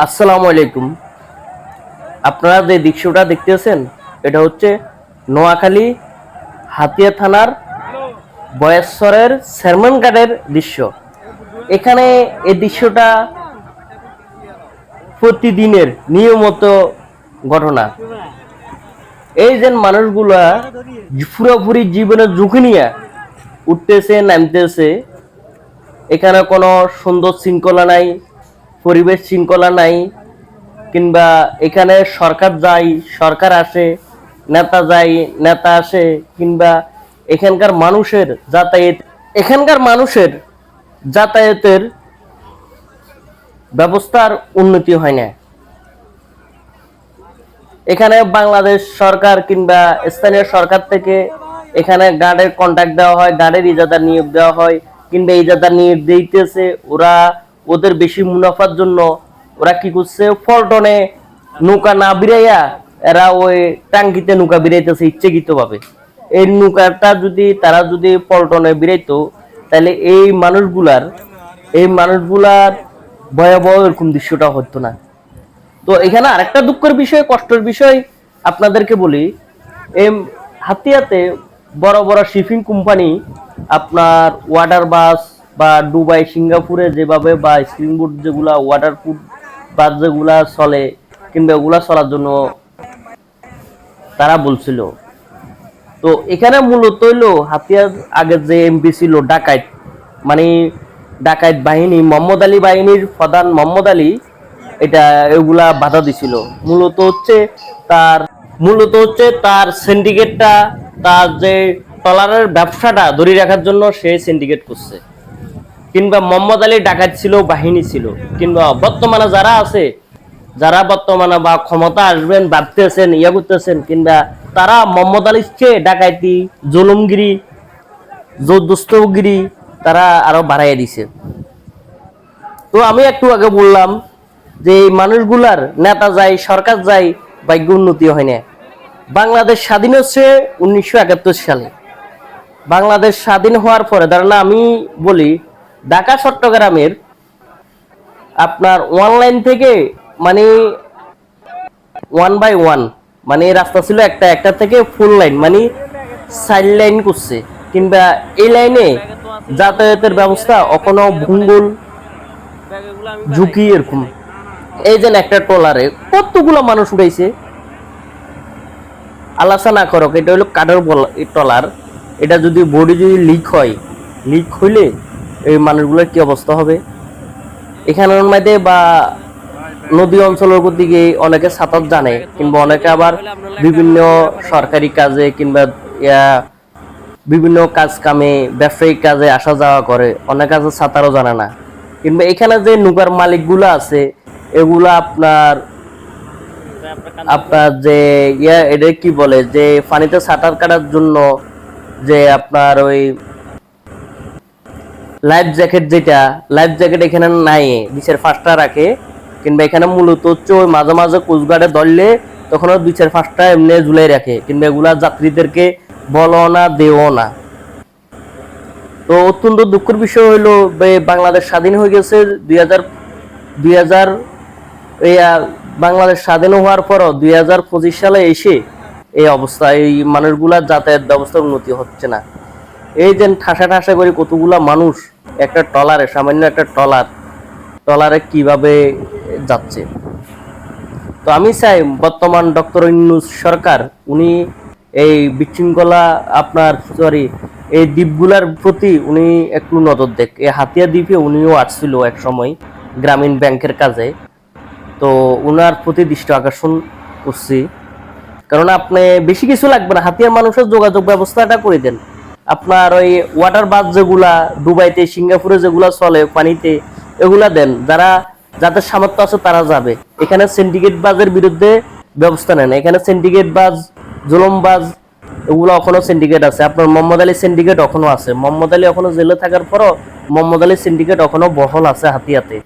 আসসালামু আলাইকুম। আপনারা যে দৃশ্যটা দেখতেছেন, এটা হচ্ছে নোয়াখালী হাতিয়া থানার বয়েশ্বরের সেরমান ঘাটের দৃশ্য। এখানে এই দৃশ্যটা প্রতিদিনের নিয়মিত ঘটনা। এই যে মানুষগুলা পুরোপুরি জীবনের ঝুঁকি নিয়ে উঠতেছে, নামতেছে, এখানে কোনো সুন্দর শৃঙ্খলা নাই পরিবেশ শৃঙ্খলা নাই, কিংবা এখানে সরকার যায়, সরকার আসে, নেতা যায়, নেতা আসে, কিংবা এখানকার মানুষের যাতায়াত, এখানকার মানুষের যাতায়াতের ব্যবস্থার উন্নতি হয় না। এখানে বাংলাদেশ সরকার কিংবা স্থানীয় সরকার থেকে এখানে গার্ডের কন্ট্যাক্ট দেওয়া হয় গার্ডের ইজাদার নিয়োগ দেওয়া হয়, কিংবা ইজাদার নিয়োগ দিতেছে, ওরা ওদের বেশি মুনাফার জন্য ওরা কি করছে? ফলটনে নৌকা না বিরাইয়া এরা ওই টাঙ্কিতে নৌকা বিরাইতেছে ইচ্ছাকৃত ভাবে এই নৌকাটা যদি তারা যদি পল্টনে বিরাইতো, তাহলে এই মানুষগুলার এই মানুষগুলার ভয়াবহ এরকম দৃশ্যটা হতো না। তো এখানে আরেকটা দুঃখের বিষয়, কষ্টের বিষয় আপনাদেরকে বলি। এই হাতিয়াতে বড় বড় শিপিং কোম্পানি আপনার ওয়াটার বাস বা দুবাই, সিঙ্গাপুরে যেভাবে বা স্প্রিংবোর্ড যেগুলা ওয়াটার ফুড বাস যেগুলা চলে, কিংবা ওগুলা চলার জন্য তারা বলছিল। তো এখানে মূলত হইল হাতিয়ার আগে যে এমপি ছিল ডাকাইত মানে ডাকাইত বাহিনী, মোহাম্মদ আলী বাহিনীর প্রধান মোহাম্মদ আলী, এটা এগুলা বাধা দিছিল। মূলত হচ্ছে তার, মূলত হচ্ছে তার সিন্ডিকেটটা তার যে টলারের ব্যবসাটা ধরে রাখার জন্য সে সিন্ডিকেট করছে। কিংবা মোহাম্মদ আলী ডাকাত ছিল, বাহিনী ছিল, কিংবা বর্তমানে যারা আছে, যারা বর্তমানে বা ক্ষমতা আসবেন, ভাবতেছেন, ইয়া করতেছেন, কিংবা তারা মোহাম্মদ আলীর চেয়ে ডাকাইতি জুলুমগিরি দুস্তগিরি তারা আরও বাড়াইয়া দিছে। তো আমি একটু আগে বললাম যে এই মানুষগুলার নেতা যায় সরকার যায় ভাগ্য উন্নতি হয় না। বাংলাদেশ স্বাধীন হচ্ছে উনিশশো একাত্তর সালে। বাংলাদেশ স্বাধীন হওয়ার পরে, ধরেন আমি বলি ঢাকা, চট্টগ্রামের আপনার অনলাইন থেকে মানে ওয়ান বাই ওয়ান মানে রাস্তা ছিল একটা একটা থেকে ফুল লাইন মানে সাইড লাইন করছে। কিংবা এই লাইনে যাতায়াতের ব্যবস্থা এখনও ভঙ্গুল ঝুঁকি এরকম। এই যে একটা ট্রলারে কতগুলো মানুষ উঠাইছে? আলাসা না করক, এটা হলো কাঠের ট্রলার। এটা যদি বডি যদি লিক হয় লিক হইলে এই মানুষগুলোর কি অবস্থা হবে? এখানের মধ্যে বা নদী অঞ্চলের দিকে অনেকে সাঁতার জানে, কিংবা অনেকে আবার বিভিন্ন সরকারি কাজে কিংবা বিভিন্ন কাজ কামে ব্যবসায়িক কাজে আসা যাওয়া করে, অনেক কাজে সাঁতারও জানে না। কিংবা এখানে যে নৌকার মালিকগুলো আছে, এগুলো আপনার আপনার যে, ইয়া এটা কি বলে, যে পানিতে সাঁতার কাটার জন্য যে আপনার ওই লাইফ জ্যাকেট যেটা, লাইফ জ্যাকেট এখানে নাই নিচের ফাঁসটা রাখে, কিংবা এখানে মূলত হচ্ছে ওই মাঝে মাঝে কোচগার্ডে ধরলে তখন ওই দুই ফাঁসটা এমনি ঝুলাই রাখে, কিংবা এগুলা যাত্রীদেরকে বলো না দেও না। তো অত্যন্ত দুঃখের বিষয় হইল বাংলাদেশ স্বাধীন হয়ে গেছে দুই হাজার দুই হাজার বাংলাদেশ স্বাধীন হওয়ার পরও দুই হাজার পঁচিশ সালে এসে এই অবস্থা, এই মানুষগুলার যাতায়াত ব্যবস্থার উন্নতি হচ্ছে না। এই যে ঠাসা ঠাসা করে কতগুলা মানুষ একটা টলারে সামান্য একটা টলার টলারে কীভাবে যাচ্ছে? তো আমি চাই বর্তমান ডক্টর ইন্নুস সরকার, উনি এই বিশৃঙ্খলা আপনার সরি এই দ্বীপগুলার প্রতি উনি একটু নজর দেখ। এই হাতিয়া দ্বীপে উনিও আসছিল এক সময় গ্রামীণ ব্যাংকের কাজে। তো উনার প্রতি দৃষ্টি আকর্ষণ করছি। কারণ আপনি বেশি কিছু লাগবে না। হাতিয়া মানুষের যোগাযোগ ব্যবস্থাটা করে দেন। আপনার ওই ওয়াটার বাস যেগুলা দুবাইতে, সিঙ্গাপুরে যেগুলা চলে পানিতে, এগুলা দেন। যারা যাদের সামর্থ্য আছে তারা যাবে। এখানে সিন্ডিকেট বাজের বিরুদ্ধে ব্যবস্থা নেন। এখানে সিন্ডিকেট বাজ জুলম বাজ এগুলো এখনও সিন্ডিকেট আছে। আপনার মোহাম্মদ আলী সিন্ডিকেট এখনও আছে। মোহাম্মদ আলী এখনও জেলে থাকার পরও মোহাম্মদ আলী সিন্ডিকেট এখনও বহল আছে হাতিয়াতে।